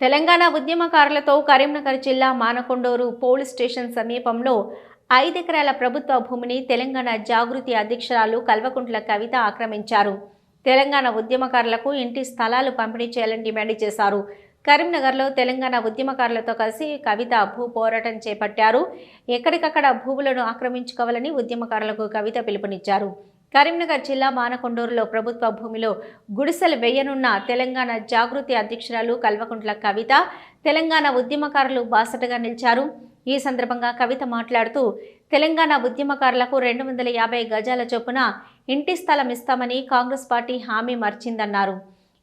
తెలంగాణ ఉద్యమకారులతో కరీంనగర్ జిల్లా Manakondur police station సమీపంలో ఐదెకరాల ప్రభుత్వ భూమిని తెలంగాణ జాగృతి అధ్యక్షురాలు కల్వకుంట్ల కవిత ఆక్రమించారు. తెలంగాణ ఉద్యమకారులకు ఇంటి స్థలాలు పంపిణీ చేయాలని డిమాండ్ చేశారు. కరీంనగర్లో తెలంగాణ ఉద్యమకారులతో కలిసి కవిత భూ పోరాటం చేపట్టారు. ఎక్కడికక్కడ భూములను ఆక్రమించుకోవాలని ఉద్యమకారులకు కవిత పిలుపునిచ్చారు. కరీంనగర్ జిల్లా మానకొండూరులో ప్రభుత్వ భూమిలో గుడిసెలు వేయనున్న తెలంగాణ జాగృతి అధ్యక్షురాలు కల్వకుంట్ల కవిత తెలంగాణ ఉద్యమకారులు బాసటగా నిలిచారు. ఈ సందర్భంగా కవిత మాట్లాడుతూ తెలంగాణ ఉద్యమకారులకు రెండు వందల యాభై గజాల చొప్పున ఇంటి స్థలం ఇస్తామని కాంగ్రెస్ పార్టీ హామీ మర్చిందన్నారు.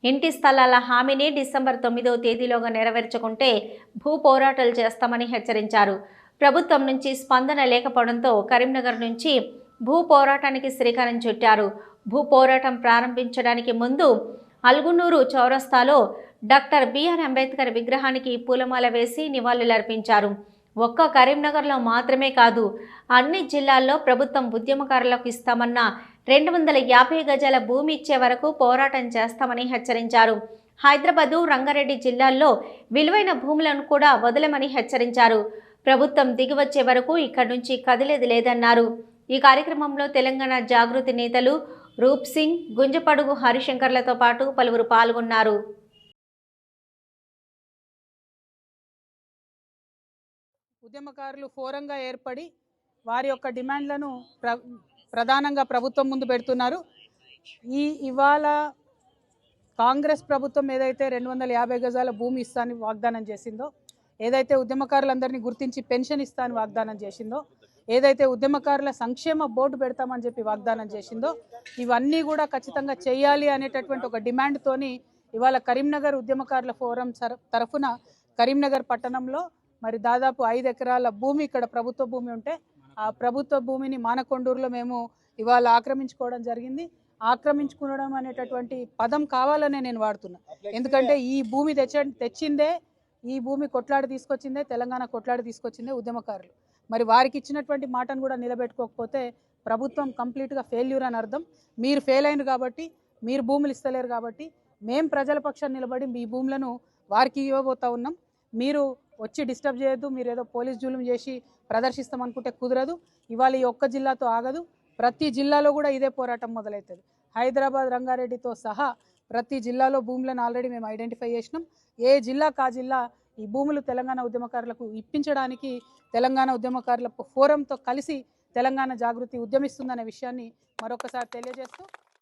ఇంటి స్థలాల హామీని డిసెంబర్ తొమ్మిదో తేదీలోగా నెరవేర్చకుంటే భూ పోరాటాలు చేస్తామని హెచ్చరించారు. ప్రభుత్వం నుంచి స్పందన లేకపోవడంతో కరీంనగర్ నుంచి భూ పోరాటానికి శ్రీకారం చుట్టారు. భూ పోరాటం ప్రారంభించడానికి ముందు అల్గునూరు చౌరస్తాలో డాక్టర్ బిఆర్ అంబేద్కర్ విగ్రహానికి పూలమాల వేసి నివాళులర్పించారు. ఒక్క కరీంనగర్లో మాత్రమే కాదు అన్ని జిల్లాల్లో ప్రభుత్వం ఉద్యమకారులకు ఇస్తామన్న రెండు వందల యాభై గజాల భూమి ఇచ్చే వరకు పోరాటం చేస్తామని హెచ్చరించారు. హైదరాబాదు రంగారెడ్డి జిల్లాల్లో విలువైన భూములను కూడా వదలమని హెచ్చరించారు. ప్రభుత్వం దిగివచ్చే వరకు ఇక్కడి నుంచి కదిలేది లేదన్నారు. ఈ కార్యక్రమంలో తెలంగాణ జాగృతి నేతలు రూప్ సింగ్ గుంజపడుగు హరిశంకర్లతో పాటు పలువురు పాల్గొన్నారు. ఉద్యమకారులు ఫోరంగా ఏర్పడి వారి యొక్క డిమాండ్లను ప్ర ప్రధానంగా ప్రభుత్వం ముందు పెడుతున్నారు. ఈ ఇవాళ కాంగ్రెస్ ప్రభుత్వం ఏదైతే రెండు వందల యాభై గజాల భూమి ఇస్తానని వాగ్దానం చేసిందో ఏదైతే ఉద్యమకారులందరినీ గుర్తించి పెన్షన్ ఇస్తానని వాగ్దానం చేసిందో ఏదైతే ఉద్యమకారుల సంక్షేమ బోర్డు పెడతామని చెప్పి వాగ్దానం చేసిందో ఇవన్నీ కూడా ఖచ్చితంగా చేయాలి అనేటటువంటి ఒక డిమాండ్తోని ఇవాళ కరీంనగర్ ఉద్యమకారుల ఫోరం తరఫున కరీంనగర్ పట్టణంలో మరి దాదాపు ఐదు ఎకరాల భూమి ఇక్కడ ప్రభుత్వ భూమి ఉంటే ఆ ప్రభుత్వ భూమిని మానకొండూరులో మేము ఇవాళ ఆక్రమించుకోవడం జరిగింది. ఆక్రమించుకోవడం అనేటటువంటి పదం కావాలనే నేను వాడుతున్నా. ఎందుకంటే ఈ భూమి తెచ్చ తెచ్చిందే ఈ భూమి కొట్లాడి తీసుకొచ్చిందే తెలంగాణ కొట్లాడి తీసుకొచ్చిందే ఉద్యమకారులు. మరి వారికి ఇచ్చినటువంటి మాటను కూడా నిలబెట్టుకోకపోతే ప్రభుత్వం కంప్లీట్గా ఫెయిల్యూర్ అని అర్థం. మీరు ఫెయిల్ అయింది కాబట్టి మీరు భూములు ఇస్తలేరు కాబట్టి మేము ప్రజల పక్షాన్ని నిలబడి మీ భూములను వారికి ఇవ్వబోతా ఉన్నాం. మీరు వచ్చి డిస్టర్బ్ చేయొద్దు మీరు ఏదో పోలీస్ జూలుం చేసి ప్రదర్శిస్తామనుకుంటే కుదరదు. ఇవాళ ఈ ఒక్క జిల్లాతో ఆగదు. ప్రతి జిల్లాలో కూడా ఇదే పోరాటం మొదలవుతుంది హైదరాబాద్ రంగారెడ్డితో సహా ప్రతి జిల్లాలో భూములను ఆల్రెడీ మేము ఐడెంటిఫై చేసినాం. ఏ జిల్లా కా జిల్లా ఈ భూములు తెలంగాణ ఉద్యమకారులకు ఇప్పించడానికి తెలంగాణ ఉద్యమకారుల ఫోరంతో కలిసి తెలంగాణ జాగృతి ఉద్యమిస్తుందనే విషయాన్ని మరొకసారి తెలియజేస్తూ